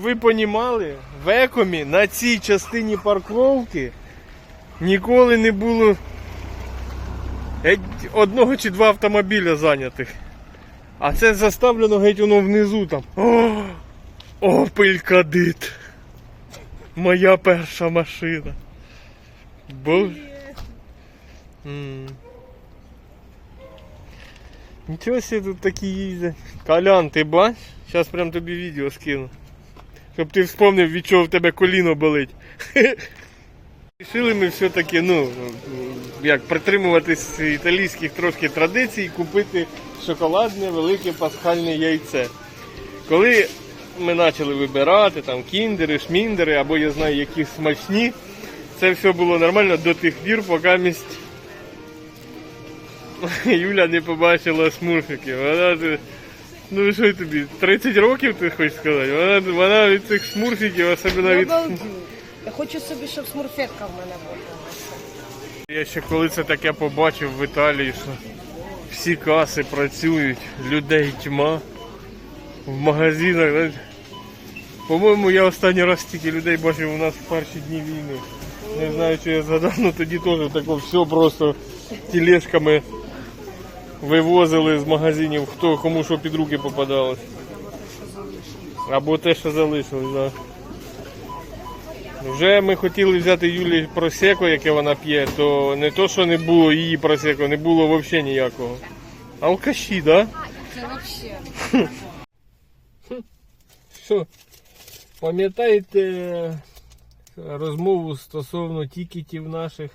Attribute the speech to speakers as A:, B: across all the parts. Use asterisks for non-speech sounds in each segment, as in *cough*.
A: Ви понімали, в екомі на цій частині парковки ніколи не було одного чи два автомобіля зайнятих. А це заставлено геть воно внизу там. О, Опель. Моя перша машина. М. Нічого себе тут такі їздять. Колян, ти бач? Зараз прям тобі відео скину. Щоб ти вспомнив, від чого в тебе коліно болить. *laughs* Рішили ми все-таки, ну, як притримуватись італійських трошки традицій, купити шоколадне велике пасхальне яйце. Коли ми почали вибирати там кіндери, шміндери, або я знаю, які смачні, це все було нормально до тих пір, поки місць *laughs* Юля не побачила смурфиків. Вона, ну що тобі, 30 років ти хочеш сказати? Вона, вона від цих смурфиків, особливо від.
B: Я хочу собі, щоб смурфетка в мене була.
A: Я ще коли це таке побачив в Італії, що всі каси працюють, людей тьма в магазинах. По-моєму, я останній раз стільки людей бачив у нас в перші дні війни. Не знаю, чи я згадав, але тоді теж тако все просто тележками вивозили з магазинів, хто кому що під руки попадалось. Або те, що залишилось, так. Вже ми хотіли взяти Юлі просеко, яке вона п'є, то не то, що не було її просеко, не було взагалі ніякого. Алкаші, так? Да?
B: Це взагалі.
A: Що? Пам'ятаєте розмову стосовно тікетів наших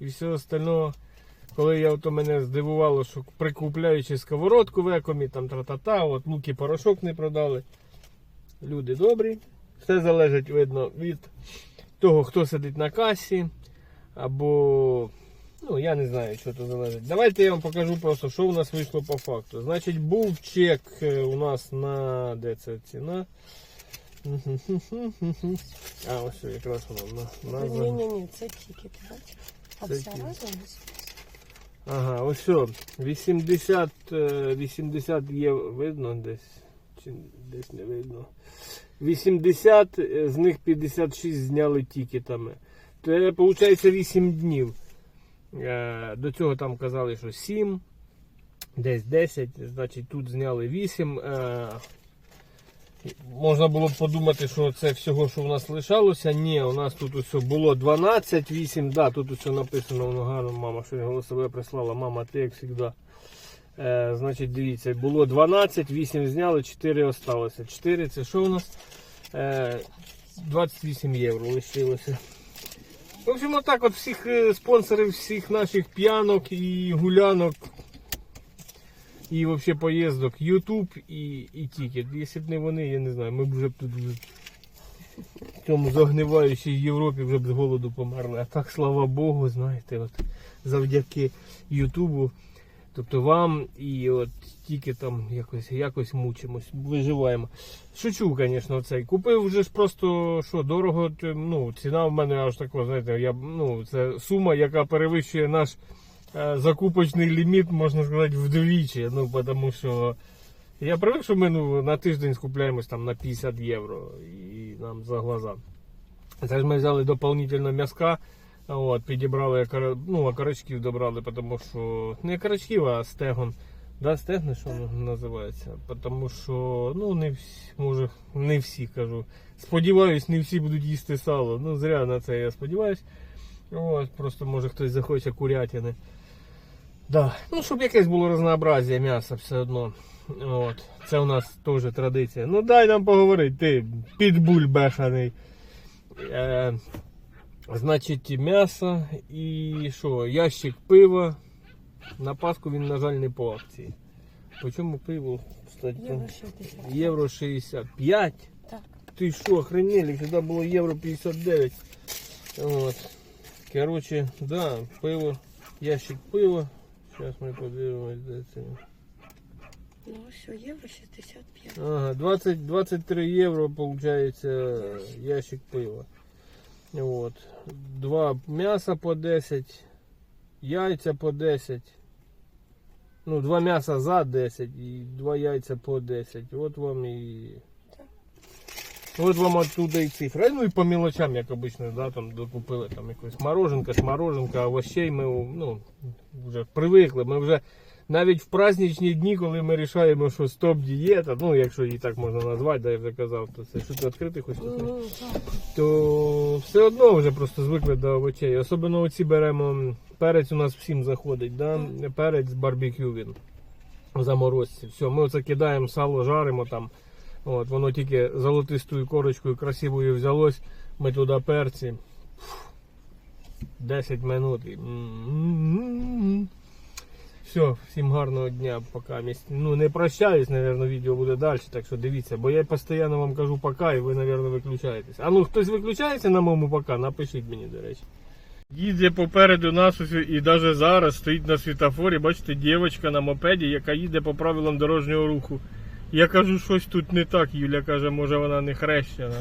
A: і всього остального, коли я то мене здивувало, що прикупляючи сковородку в екомі, там тра-та-та, от луки порошок не продали. Люди добрі. Все залежить, видно, від того, хто сидить на касі, або. Ну, я не знаю, що це залежить. Давайте я вам покажу просто, що у нас вийшло по факту. Значить, був чек е, у нас на. Де це ціна? *laughs* А, ось якраз воно на, на,
B: Ні, ні, ні, це тільки, бачиш? А все разом?
A: Ага, ось що. 80, е, 80 є видно десь. Чи десь не видно. 80, е, з них 56 зняли тікетами. Це виходить 8 днів. Е, До цього там казали, що 7, десь 10, значить тут зняли 8. Можна було б подумати, що це всього, що в нас лишалося. Ні, у нас тут усе було 12, 8, да, тут усе написано, воно гарно, мама, що голосове прислала, мама, ти як завжди. Е, значить, дивіться, було 12, 8 зняли, 4 осталося. 4 це що у нас? Е, 28 євро лишилося. В общем, отак от всіх е, спонсорів всіх наших п'янок і гулянок і взагалі поїздок YouTube і, і Тікет. Якщо б не вони, я не знаю, ми б вже б тут в цьому загниваючій Європі вже б з голоду померли. А так, слава Богу, знаєте, от завдяки Ютубу. Тобто вам і от тільки там якось якось мучимось, виживаємо. Шучу, звісно, цей. Купив вже ж просто що, дорого, ну, ціна в мене аж така, знаєте, я, ну, це сума, яка перевищує наш закупочний ліміт, можна сказати, вдвічі. Ну, тому що я привик, що ми ну, на тиждень скупляємось там на 50 євро і нам за глаза. Це ж ми взяли дополнительно м'язка. От, підібрали ну, окорочків добрали, тому що не окорочків, а стегон. Да, стегни, що називається. Тому що, ну, не всі, може, не всі кажу. Сподіваюсь, не всі будуть їсти сало. Ну, зря на це я сподіваюсь. От, просто може хтось захоче курятини. Да. Ну, щоб якесь було разнообразие м'яса все одно. От. Це у нас теж традиція. Ну дай нам поговорити, ти підбуль бешаний. Е, значить, м'ясо і що? Ящик пива. На Пасху він, на жаль, не по акції. По чому пиво? Кстати,
B: Євро 60.
A: євро 65.
B: Так.
A: Ти що, охренели? Сюди було євро 59. От. Короче, да, пиво, ящик пива. Зараз ми подивимось, де це.
B: Ну, все, євро 65.
A: Ага, 20, 23 євро виходить ящик пива. От. Два м'яса по 10, яйця по 10. Ну, два м'яса за 10 і два яйця по 10. От вам і. От вам оттуда і цифра. Ну і по мелочам, як обично, да, там докупили там якось мороженка, смороженка, овощей ми ну, вже привикли. Ми вже навіть в праздничні дні, коли ми рішаємо, що стоп дієта, ну якщо її так можна назвати, да, я вже казав, то це що ти відкрити?
B: Ну,
A: то все одно вже просто звикли до овочей. Особливо оці беремо перець у нас всім заходить, да? перець барбекю він в заморозці. Все, ми оце кидаємо, сало жаримо там. От, воно тільки золотистою корочкою красивою взялось. Ми туди перці. 10 минут. Все, всім гарного дня, пока. Ну не прощаюсь, наверное, відео буде далі, так що дивіться, бо я постійно вам кажу пока, і ви, наверное, виключаєтесь. А ну хтось виключається на моєму пока, напишіть мені, до речі. Їде попереду нас і навіть зараз стоїть на світофорі, бачите, дівчинка на мопеді, яка їде по правилам дорожнього руху. Я кажу, щось тут не так. Юля каже, може вона не хрещена.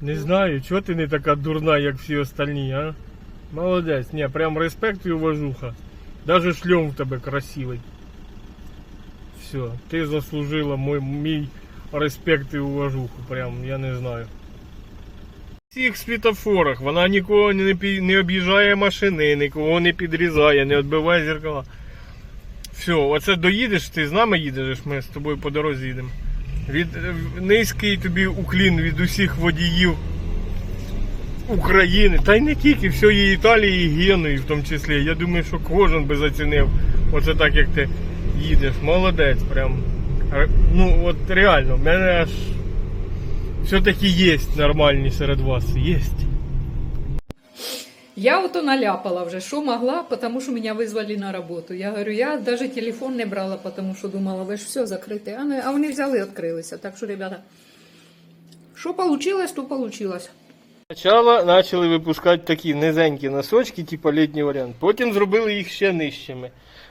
A: Не знаю, чого ти не така дурна, як всі остальні, а? Молодець, ні, прям респект і уважуха. Даже шльом в тебе красивий. Все, ти заслужила мой, мій респект і уважуху. Прям, я не знаю. В цих світофорах вона нікого не, не об'їжджає машини, нікого не підрізає, не відбиває зеркала. Все, оце доїдеш, ти з нами їдеш, ми з тобою по дорозі їдемо. Від, е, низький тобі уклін від усіх водіїв України, та й не тільки, всієї Італії і Генуї в тому числі. Я думаю, що кожен би зацінив. Оце так, як ти їдеш. Молодець, прям. Ну, от реально, в мене аж все-таки є нормальні серед вас. Є.
C: Я ото наляпала вже, що могла, потому что меня вызвали на работу. Я говорю, я даже телефон не брала, потому что думала, ви ж все закрите. А, не- а вони взяли і відкрилися. Так що, ребята, що получилось, то получилось.
A: Спочатку почали випускати такі низенькі носочки, типу літній варіант. Потім зробили їх ще нижчими.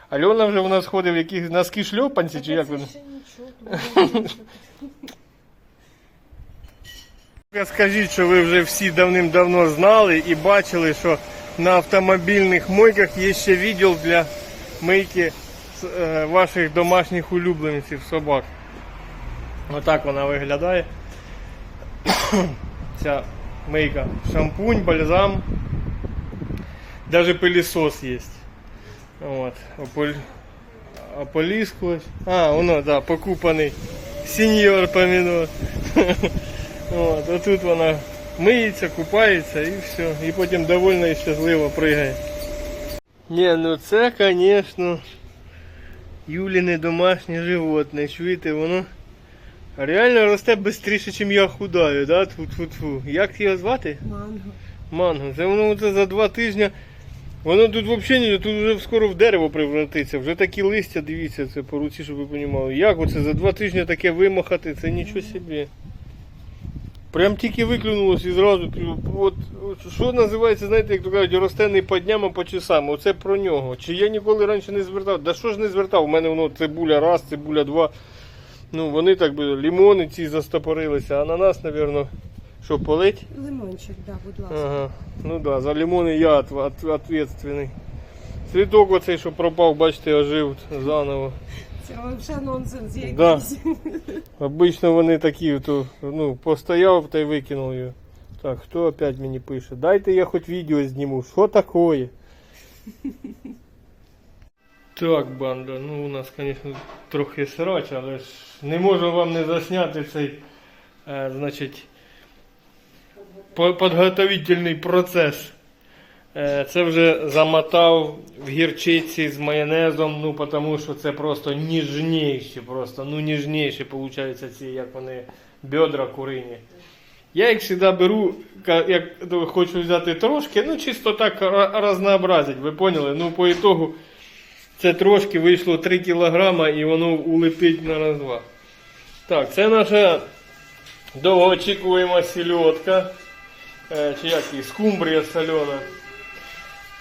A: Альона вже в нас ходить в яких носки шльопанці, чи як вони? Скажіть, що ви вже всі давним-давно знали і бачили, що на автомобільних мойках є ще відділ для мийки е, ваших домашніх улюбленців собак. Отак вона виглядає. *coughs* Ця мийка. Шампунь, бальзам. Даже пылесос. Вот. Ополь... Ополіскувач. А, воно, да, покупаний. Сеньор помідор. *laughs* От, а тут вона миється, купається і все. І потім довольно і щасливо пригає. Ні, ну це, звісно, Юліне домашнє животне. Чуєте, воно реально росте швидше, ніж я худаю, да? Тьфу-тьфу-тьфу. Як його звати?
B: Манго.
A: Манго. Це воно це за два тижні. Воно тут взагалі не тут вже скоро в дерево превратиться. Вже такі листя, дивіться, це по руці, щоб ви розуміли. Як оце за два тижні таке вимахати, це нічого собі. Прям тільки виклюнулось і зразу. От, що називається, знаєте, як то кажуть, росте не по дням, а по часам. Оце про нього. Чи я ніколи раніше не звертав? Да що ж не звертав? У мене воно цибуля раз, цибуля два. Ну, вони так би, лімони ці застопорилися, а на нас, мабуть, що полить?
B: Лимончик, да, будь ласка.
A: Ага. Ну да, за лимони я от. Цвіток оцей, що пропав, бачите, ожив заново.
B: Взагалі нонсенс якийсь.
A: Да. *laughs* Обично вони такі, то, ну, постояв та й викинув його. Так, хто опять мені пише? Дайте я хоч відео зніму. Що таке? Так, банда, ну у нас, звісно, трохи срач, але ж не можу вам не засняти цей, е, значить, підготовительний процес. Е, Це вже замотав в гірчиці з майонезом, ну тому що це просто ніжніші, просто, ну ніжніші виходить ці, як вони, бедра курині. Я їх завжди беру, як хочу взяти трошки, ну чисто так ра- разнообразить, ви поняли? Ну по ітогу це трошки вийшло 3 кілограма і воно улетить на раз-два. Так, це наша довгоочікуєма сільотка. Е, Чи як її, скумбрія сольона.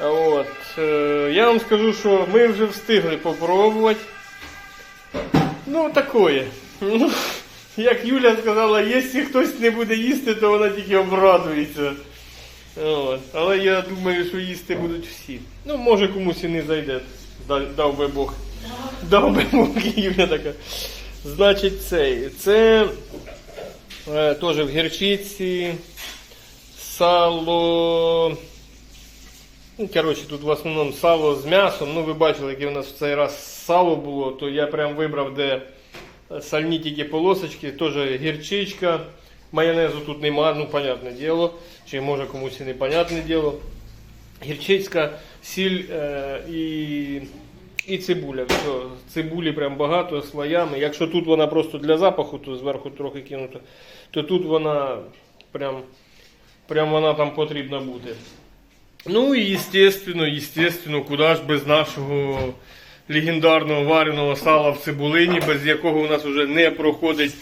A: От, е, я вам скажу, що ми вже встигли попробувати. Ну, такое. Ну, як Юля сказала, якщо хтось не буде їсти, то вона тільки обрадується. От. Але я думаю, що їсти будуть всі. Ну, може комусь і не зайде. Дав, би Бог. Дав би Бог, Юля така. Значить, цей. Це Е, Теж в гірчиці, сало. Ну, коротше, тут в основному сало з м'ясом. Ну, ви бачили, яке у нас в цей раз сало було, то я прям вибрав, де сальні тільки полосочки, теж гірчичка. Майонезу тут нема, ну, понятне діло. Чи може комусь і непонятне діло. Гірчицька, сіль е, і, і цибуля. Все. Цибулі прям багато слоями. Якщо тут вона просто для запаху, то зверху трохи кинута, то тут вона прям, прям вона там потрібна бути. Ну і естественно, естественно, куди ж без нашого легендарного вареного сала в цибулині, без якого у нас вже не проходить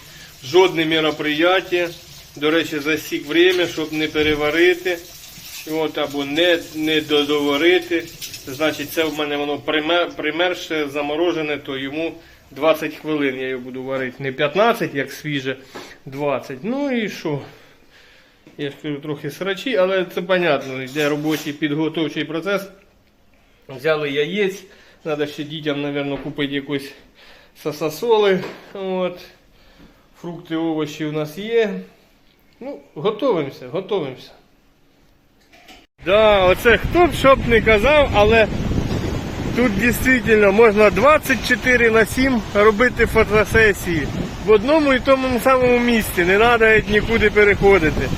A: жодне мероприятие. До речі, засік время, щоб не переварити. От, або не, не додоварити. Значить, це в мене воно пример, примерше, заморожене, то йому 20 хвилин я його буду варити. Не 15, як свіже, 20. Ну і що? Я ж кажу, трохи срачі, але це понятно, йде робочий підготовчий процес. Взяли яєць, треба ще дітям, мабуть, купити якусь сасасоли. От. Фрукти, овочі у нас є. Ну, готовимося, готовимося. Да, оце хто б що б не казав, але тут дійсно можна 24 на 7 робити фотосесії в одному і тому самому місці. Не треба нікуди переходити.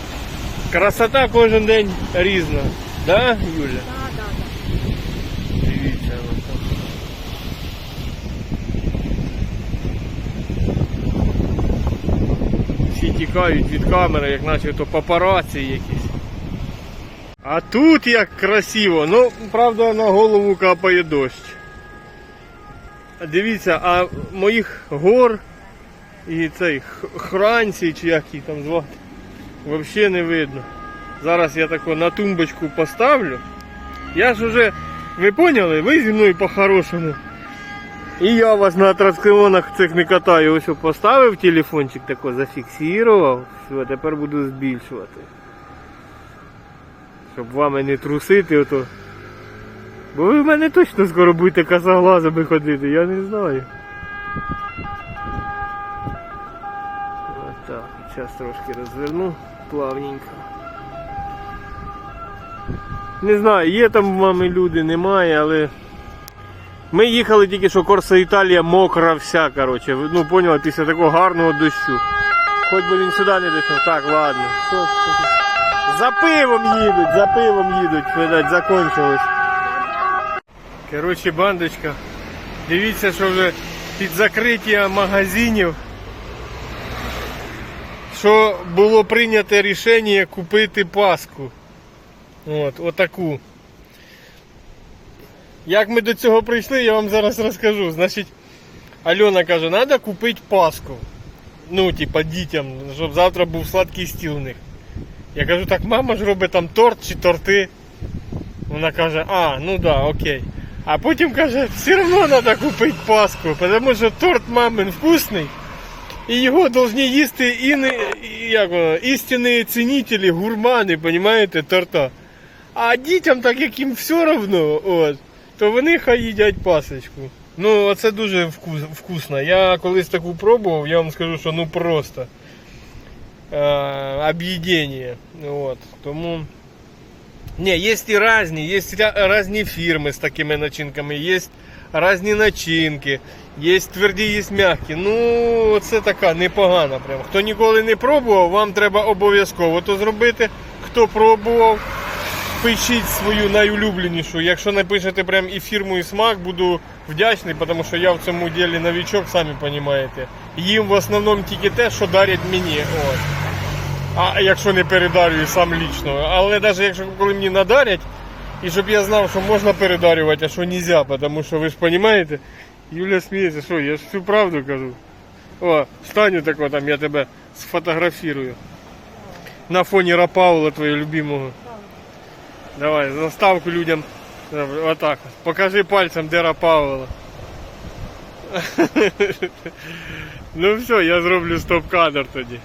A: Красота кожен день різна. Да, Юля?
B: Да, да,
A: Дивіться. ну, там. Всі тікають від камери, як наче то папараці якісь. А тут як красиво. Ну, правда, на голову капає дощ. Дивіться, а моїх гор і цей хранці, чи як їх там звати, взагалі не видно. Зараз я тако на тумбочку поставлю. Я ж уже, ви поняли, ви зі мною по-хорошому. І я вас на атракціонах цих не катаю. Ось поставив телефончик тако, зафіксував. Все, тепер буду збільшувати. Щоб вами не трусити ото. Бо ви в мене точно скоро будете косоглазами ходити, я не знаю. Отак, зараз трошки розверну плавненько. Не знаю, є там в мами люди, немає, але. Ми їхали тільки що Корса Італія мокра вся, коротше. Ну поняли, після такого гарного дощу. Хоч би він сюди не дійшов. Так, ладно. За пивом їдуть, за пивом їдуть, видать, закончилось. Коротше, бандочка. Дивіться, що вже під закриття магазинів. Що було прийнято рішення купити паску. От, отаку. Як ми до цього прийшли, я вам зараз розкажу. Значить, Альона каже, треба купити паску. Ну, типа дітям, щоб завтра був сладкий стіл у них. Я кажу, так мама ж робить там торт чи торти. Вона каже, а, ну да, окей. А потім каже, все одно треба купити паску, тому що торт мамин вкусний. І його повинні їсти і не, і, як воно, істинні цінителі, гурмани, розумієте, торта. А дітям, так як їм все одно, от, то вони хай їдять пасочку. Ну, це дуже вкус, вкусно. Я колись таку пробував, я вам скажу, що ну просто е, об'єднання. От, тому. Не, і різні, є ря- різні фірми з такими начинками, є різні начинки, є тверді, є м'які. Ну, це така непогана. Прям. Хто ніколи не пробував, вам треба обов'язково то зробити. Хто пробував, пишіть свою найулюбленішу. Якщо напишете прям і фірму, і смак, буду вдячний, тому що я в цьому ділі новичок, самі розумієте. Їм в основному тільки те, що дарять мені. От. А якщо не передарюю сам лічно. Але навіть якщо коли мені надарять, і щоб я знав, що можна передарювати, а що не можна, тому що ви ж розумієте, Юля сміється, що я ж всю правду кажу. О, встаню тако там, я тебе сфотографірую. На фоні Рапаула твого любимого. Давай, заставку людям. Отак. от. Покажи пальцем, де Рапаула. *laughs* Ну все, я зроблю стоп-кадр тоді.